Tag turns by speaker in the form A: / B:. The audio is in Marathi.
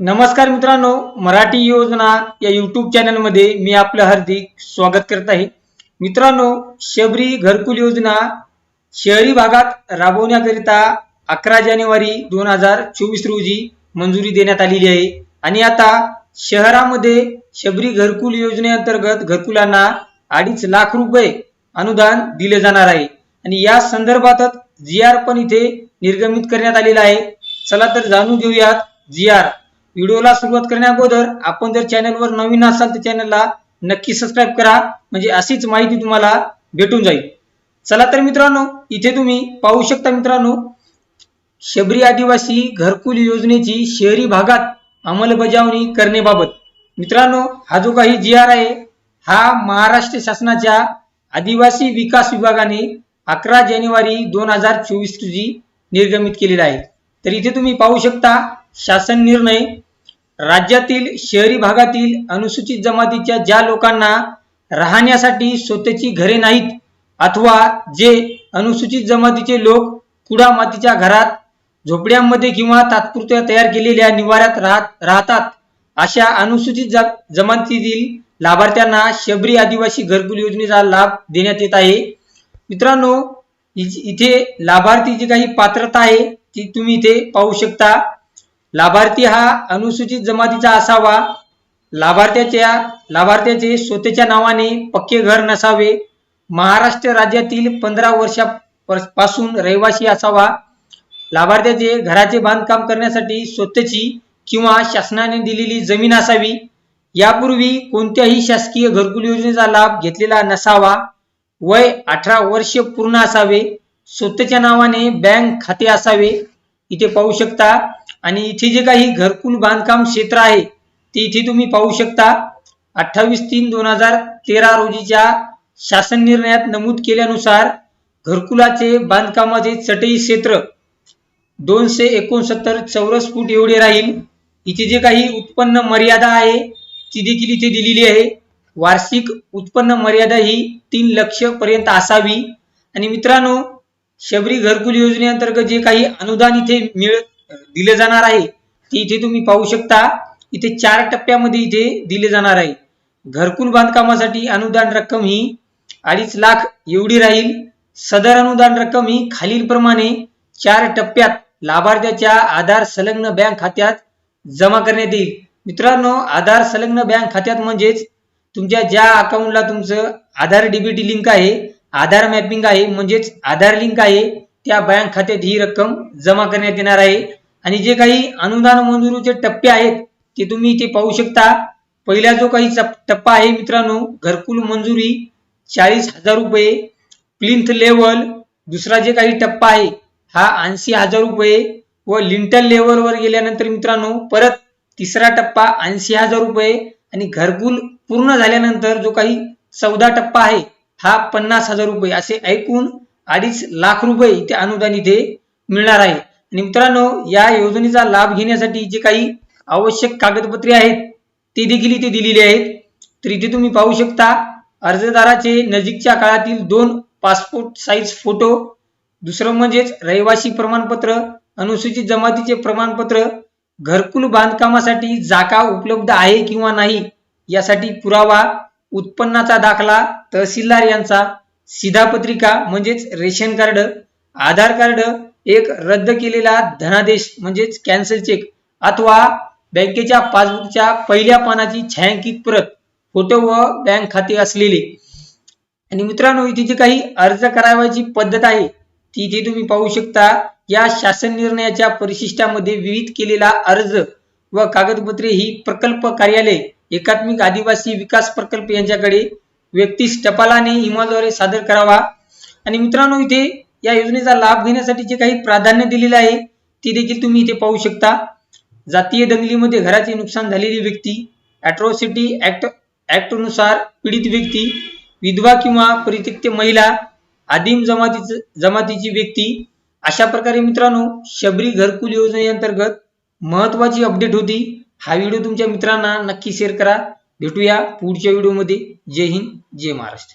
A: नमस्कार मित्रांनो मराठी योजना या युट्यूब चॅनलमध्ये मी आपलं हार्दिक स्वागत करत आहे. मित्रांनो शबरी घरकुल योजना शहरी भागात राबवण्याकरिता अकरा जानेवारी दोन हजार चोवीस रोजी मंजुरी देण्यात आलेली आहे. आणि आता शहरामध्ये शबरी घरकुल योजनेअंतर्गत घरकुलांना अडीच लाख रुपये अनुदान दिले जाणार आहे. आणि या संदर्भातच जी आर पण इथे निर्गमित करण्यात आलेला आहे. चला तर जाणून घेऊयात जी आर. व्हिडिओला सुरुवात करण्याअगोदर आपण जर चॅनलवर नवीन असाल तर चॅनलला नक्की सबस्क्राईब करा. म्हणजे अशीच माहिती तुम्हाला भेटून जाईल. चला तर मित्रांनो इथे तुम्ही पाहू शकता मित्रांनो शबरी आदिवासी घरकुल योजनेची शहरी भागात अंमलबजावणी करण्याबाबत. मित्रांनो हा जो काही जी आर आहे हा महाराष्ट्र शासनाच्या आदिवासी विकास विभागाने अकरा जानेवारी दोन हजार चोवीस रोजी निर्गमित केलेला आहे. तर इथे तुम्ही पाहू शकता शासन निर्णय राज्यातील शहरी भागातील अनुसूचित जमातीच्या ज्या लोकांना राहण्यासाठी स्वतःची घरे नाहीत अथवा जे अनुसूचित जमातीचे लोक कुडा मातीच्या घरात झोपड्यांमध्ये किंवा तात्पुरत्या तयार केलेल्या निवाऱ्यात राहत राहतात अशा अनुसूचित जमातीतील लाभार्थ्यांना शबरी आदिवासी घरकुल योजनेचा लाभ देण्यात येत आहे. मित्रांनो इथे लाभार्थीची काही पात्रता आहे ती तुम्ही इथे पाहू शकता. लाभार्थी हा अनुसूचित जमातीचा असावा. लाभार्थ्याच्या लाभार्थ्याचे स्वतःच्या नावाने पक्के घर नसावे. महाराष्ट्र राज्यातील पंधरा वर्षापासून रहिवासी असावा. लाभार्थ्याचे घराचे बांधकाम करण्यासाठी स्वतःची किंवा शासनाने दिलेली जमीन असावी. यापूर्वी कोणत्याही शासकीय घरकुल योजनेचा लाभ घेतलेला नसावा. वय अठरा वर्ष पूर्ण असावे. स्वतःच्या नावाने बँक खाते असावे. इथे पाहू शकता आणि इथे जे काही घरकुल बांधकाम क्षेत्र आहे ते इथे तुम्ही पाहू शकता. अठ्ठावीस तीन दोन हजार तेरा रोजीच्या शासन निर्णयात नमूद केल्यानुसार घरकुलाचे बांधकामाचे चटई क्षेत्र दोनशे एकोणसत्तर चौरस फूट एवढे राहील. इथे जे काही उत्पन्न मर्यादा आहे ती देखील इथे दिलेली आहे. वार्षिक उत्पन्न मर्यादा ही तीन लक्ष पर्यंत असावी. आणि मित्रांनो शबरी घरकुल योजनेअंतर्गत जे काही अनुदान इथे मिळत दिले जाणार आहे. ती इथे तुम्ही पाहू शकता इथे चार टप्प्यामध्ये इथे दिले जाणार आहे. घरकुल बांधकामासाठी अनुदान रक्कम ही अडीच लाख एवढी राहील. सदर अनुदान रक्कम ही खालीलप्रमाणे चार टप्प्यात लाभार्थ्याच्या आधार संलग्न बँक खात्यात जमा करण्यात येईल. मित्रांनो आधार संलग्न बँक खात्यात म्हणजेच तुमच्या ज्या अकाउंटला तुमचं आधार डीबीटी लिंक आहे आधार मॅपिंग आहे म्हणजेच आधार लिंक आहे त्या बँक खात्यात ही रक्कम जमा करण्यात येणार आहे. आणि जे काही अनुदान मंजुरीचे टप्पे आहेत ते तुम्ही इथे पाहू शकता. पहिला जो काही टप्पा आहे मित्रांनो घरकुल मंजुरी चाळीस हजार रुपये. प्लिंथ लेवल दुसरा जे काही टप्पा आहे हा ऐंशी हजार रुपये. व लिंटल लेवलवर गेल्यानंतर मित्रांनो परत तिसरा टप्पा ऐंशी हजार रुपये. आणि घरकुल पूर्ण झाल्यानंतर जो काही चौदा टप्पा आहे हा पन्नास हजार रुपये. असे ऐकून अडीच लाख रुपये इथे अनुदान इथे मिळणार आहे. आणि मित्रांनो या योजनेचा लाभ घेण्यासाठी जे काही आवश्यक कागदपत्रे आहेत ते देखील इथे दिलेली आहेत. तर इथे तुम्ही पाहू शकता अर्जदाराचे नजीकच्या काळातील दोन पासपोर्ट साईज फोटो दुसरं म्हणजेच रहिवासी प्रमाणपत्र अनुसूचित जमातीचे प्रमाणपत्र घरकुल बांधकामासाठी जागा उपलब्ध आहे किंवा नाही यासाठी पुरावा उत्पन्नाचा दाखला तहसीलदार यांचा शिधापत्रिका म्हणजेच रेशन कार्ड आधार कार्ड एक रद्द केलेला धनादेश म्हणजेच कॅन्सल चेक अथवा बँकेच्या पासबुकच्या पहिल्या पानाची छायांकित प्रत फोटो व बँक खाते असलेले. आणि मित्रांनो इथे जी काही अर्ज करावयाची पद्धत आहे ती इथे तुम्ही पाहू शकता. या शासन निर्णयाच्या परिशिष्टामध्ये विविध केलेला अर्ज व कागदपत्रे ही प्रकल्प कार्यालय एकात्मिक आदिवासी विकास प्रकल्प यांच्याकडे व्यक्तीस टपालाने ईमेलद्वारे सादर करावा. आणि मित्रांनो इथे या योजनेचा लाभ घेण्यासाठी जे काही प्राधान्य दिलेलं आहे ते देखील तुम्ही इथे पाहू शकता. जातीय दंगलीमध्ये घराचे नुकसान झालेली व्यक्ती अॅट्रॉसिटी ऍक्ट ऍक्टनुसार पीडित व्यक्ती विधवा किंवा परित्यक्त महिला आदिम जमातीच जमातीची व्यक्ती अशा प्रकारे मित्रांनो शबरी घरकुल योजनेअंतर्गत महत्वाची अपडेट होती. हा व्हिडिओ तुमच्या मित्रांना नक्की शेअर करा. भेटूया पुढच्या व्हिडिओमध्ये. जय हिंद जय महाराष्ट्र.